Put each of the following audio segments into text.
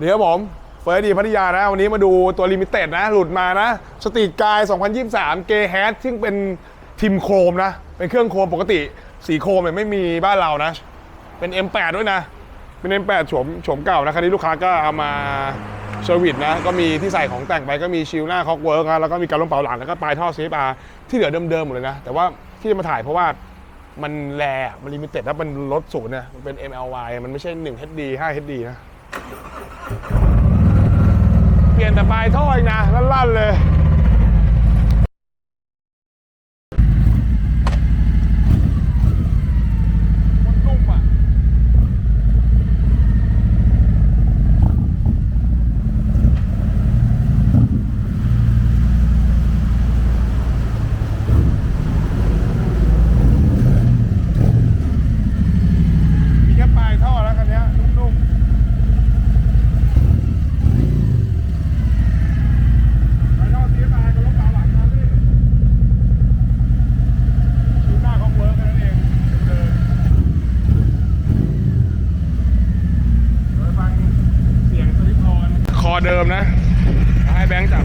เดี๋ยวผมเฟิร์สดีพัทยานะ วันนี้มาดูตัวลิมิเต็ดนะ หลุดมานะ สตรีทกาย 2023 เกแฮทซึ่งเป็นทิมโครมนะ เป็นเครื่องโครมปกติ สีโครมเนี่ยไม่มีบ้านเรานะ เป็น M8 ด้วยนะ เป็น M8 โฉมโฉมเก่านะคันนี้ลูกค้าก็เอามาเซอร์วิสนะ ก็มีที่ใส่ของแต่งไปก็มีชิลหน้าคอกเวิร์กนะแล้วก็มีการล้มเป่าหลังแล้วก็ปลายท่อ CFR ที่เหลือเดิมๆหมดเลยนะ แต่ว่าที่จะมาถ่ายเพราะว่ามันแรมันลิมิเต็ดแล้วมันลดศูนย์นี่ยมันเป็น MLY มันไม่ใช่1 HD 5 HD นะ ลี่ยนแต่ปลายท่อเองนะลั่นๆเลย มันนุ่มอะ มีแค่ปลายท่อแล้วคันเนี้ยนุ่มๆ ไปนอกเสียตายก็ลบตาหลังมาพี่ชูหน้าเขาเวิร์กแค่นั้นเองเดินโดยฟังเสียงสลิปออนคอ เดิมนะ ให้แบงค์จับ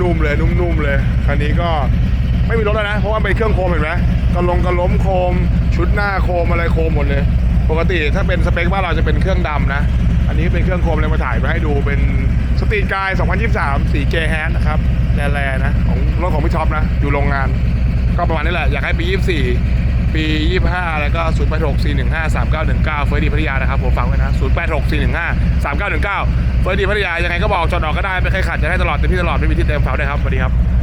นุ่มๆเลยนุ่มๆเลย คันนี้ก็ไม่มีรถแล้วนะ เพราะว่าเป็นเครื่องโคมเห็นไหมกระลงกระล้มโคม ชุดหน้าโคมอะไรโคมหมดเลย ปกติถ้าเป็นสเปคบ้านเราจะเป็นเครื่องดำนะ อันนี้เป็นเครื่องโครมเลยมาถ่ายมาให้ดูเป็นสตรีทกาย 2023สีเจแฮนนะครับแลๆนะของรถของพี่ช็อปนะ อยู่โรงงาน ก็ประมาณนี้แหละ อยากให้ปี 24 ปี 25 แล้วก็ 0 8 6 4 1 5 3 9 1 9 เฟอร์ดีพัทยานะครับ ผมฟังไว้นะ 0 8 6 4 1 5 3 9 1 9 เฟอร์ดีพัทยายังไงก็บอกจอดออกก็ได้ไม่เคยขัดจะให้ตลอดเต็มที่ตลอดไม่มีที่เต็มเฝ้าได้ครับสวัสดีครับ